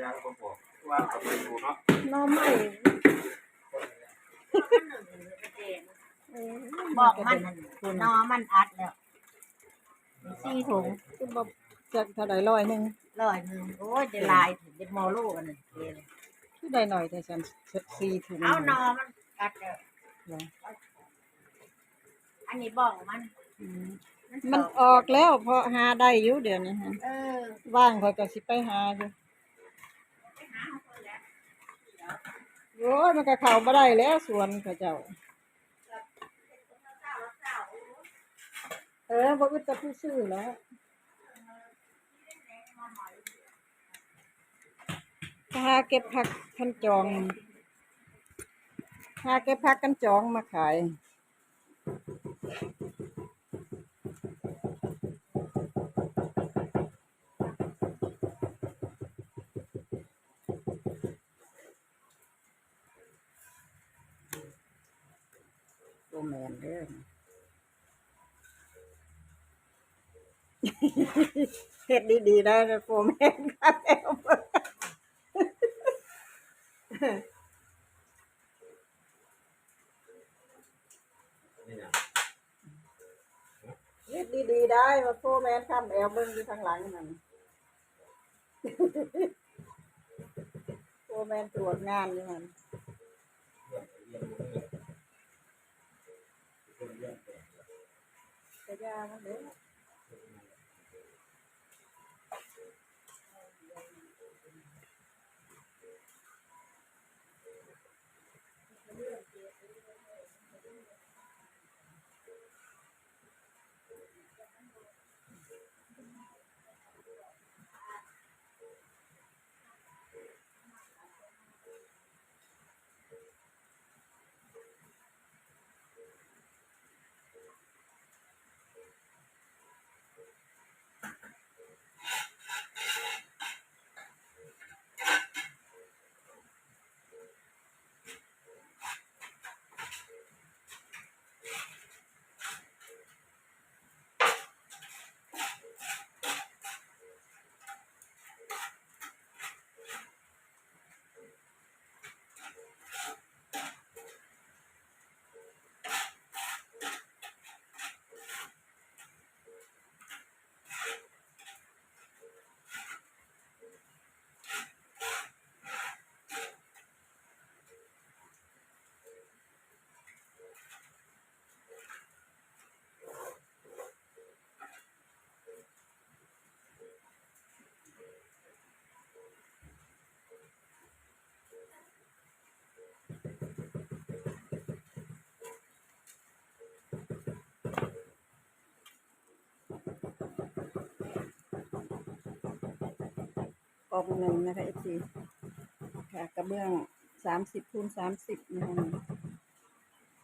ยางก็บอกว่าเอาไปดูเนาะหน้อใหม่บอกมันนั่นอมันอัดแล้วสี่ถุงคือบ่จักเท่าใดร้อยหนึงร้อยหนึ่งโอ้ยจะลายถึงจะมอลูกอันนั้นเองคือได้หน่อยแต่ฉันสี่ถุงเอานอมันกัดแล้วเหรออันนี้บอกมันอืมมันออกแล้วเพราะหาได้อยู่เดี๋ยวนี้ฮะเออ ว่างเขาก็สิไปหาอยู่ โอ้ยมันก็เข้าบ่ได้แล้วสวนเขาเจ้า เออบ่อึดแต่ผู้ซื้อแล้วถ้าเก็บผักคันจองถ้าเก็บผักกันจองมาขาย แมนเด้อเฮ็ดดีๆได้โฟแมนครับแอลเบอร์นี่นะเฮ็ดดีๆได้มาโฟแมนครับแอลเบิ่งอยู่ข้างหลังนั่นโฟแมนตรวจงานอยู่นั่น เรื่องเรื่องนี้เป็นเรื่องแปลก กระ อกล่องหนึ่งนะคะ FC ค่ะกระเบื้องสามสิบคูณสามสิบนะคะ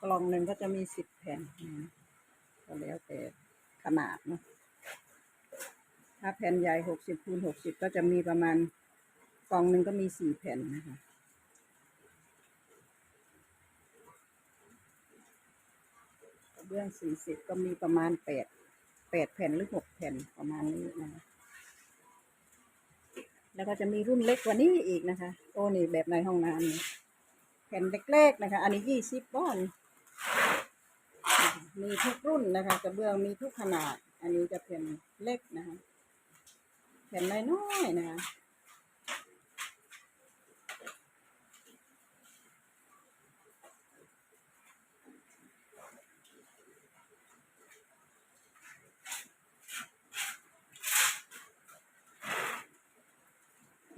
กล่องหนึ่งก็จะมีสิบแผ่นนะก็แล้วแต่ขนาดนะถ้าแผ่นใหญ่หกสิบคูณหกสิบก็จะมีประมาณกล่องหนึ่งก็มีสี่แผ่นนะคะกระเบื้องสี่สิบก็มีประมาณแปดแปดแผ่นหรือหกแผ่นประมาณนี้นะคะ แล้วก็จะมีรุ่นเล็กกว่านี้อีกนะคะ โอ้นี่แบบในห้องน้ำแผ่นเล็กๆนะคะ อันนี้ยี่สิบบ้อนมีทุกรุ่นนะคะกระเบื้องมีทุกขนาด อันนี้จะแผ่นเล็กนะคะแผ่นน้อยๆนะคะ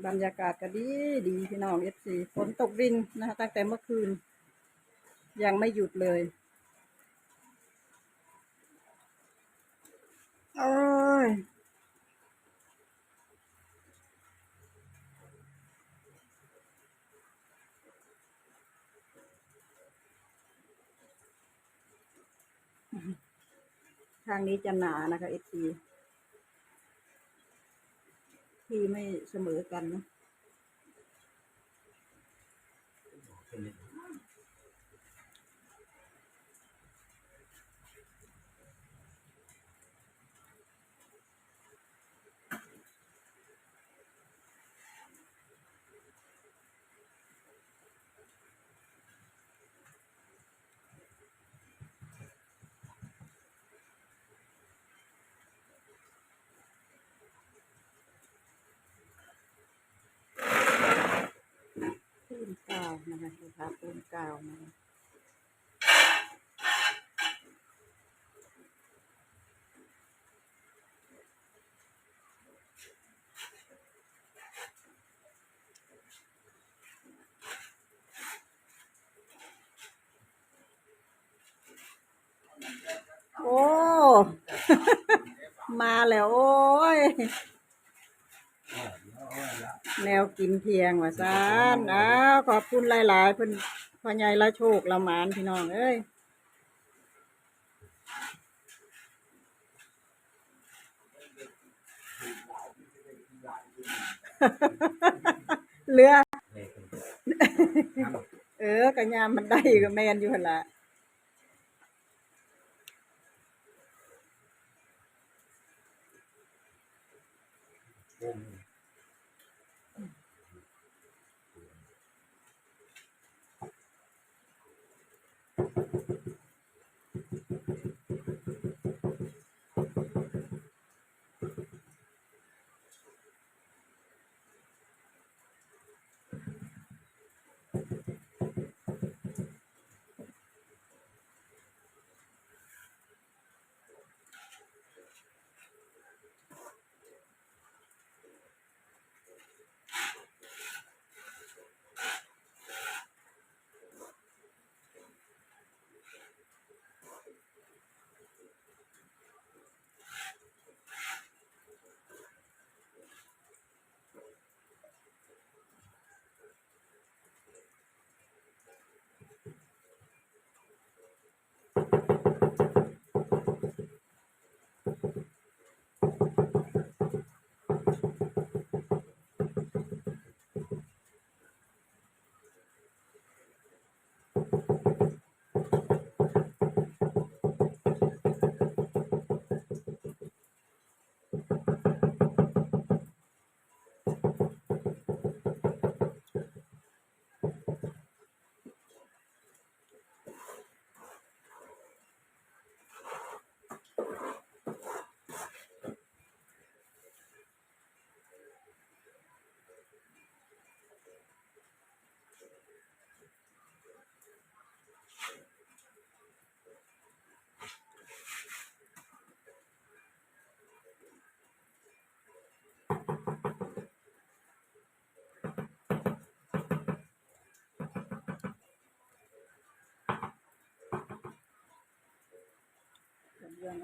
บรรยากาศก็ดีดีพี่น้องเอฟซีฝนตกรินนะคะตั้งแต่เมื่อคืน ยังไม่หยุดเลยโอ้ยทางนี้จะหนานะคะเอฟซี ที่ไม่เสมอกันนะางนี้นะคะคือทาปูนกาวนะคะโอ้ มาแล้ว โอ้ย แนวกินเที่ยงว่าซานอ้าวขอบคุณหลาย ๆ เพิ่นพ่อใหญ่ละโชคละหมานพี่น้องเอ้ยเรือเลยเป็นทำเออกระยามมันได้ก็แม่นอยู่หั่นล่ะ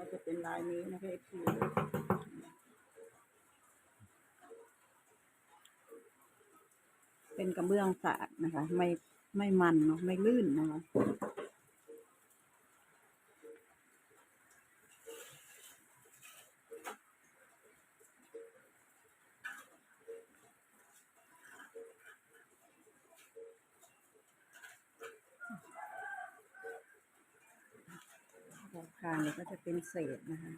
ก็จะเป็นลายนี้นะคะเอฟซีเป็นกระเบื้องสะอาดนะคะ ไม่ไม่มันเนาะไม่ลื่นนะคะ ด้างนี่ก็จะเป็นเศษนะคะ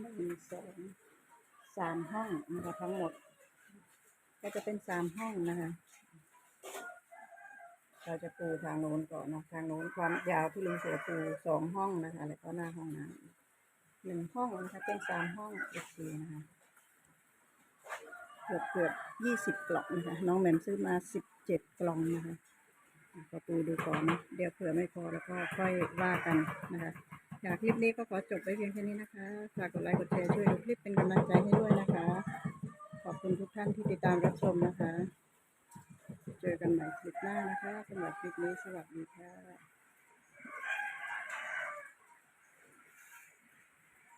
หนึ่งสองสามห้องนะคะทั้งหมด ก็จะเป็นสามห้องนะคะเราจะปูทางโน้นก่อนนะทางโน้นความยาวที่ลุงเสือปูสองห้องนะคะ แล้วก็หน้าห้องน้ำหนึ่งห้องนะคะเป็นสามห้องเอซีนะคะเกือบเกือบยี่สิบกล่องนะคะ น้องแหม่มซื้อมาสิบเจ็ดกล่องนะคะอะก็ปูดูก่อนนะเดี๋ยวเผื่อไม่พอแล้วก็ค่อยว่ากันนะคะ จากคลิปนี้ก็ขอจบไว้เพียงแค่นี้นะคะ ฝากกดไลค์กดแชร์ช่วยดูคลิปเป็นกำลังใจให้ด้วยนะคะ ขอบคุณทุกท่านที่ติดตามรับชมนะคะ เจอกันใหม่คลิปหน้านะคะสำหรับคลิปนี้สวัสดีค่ะ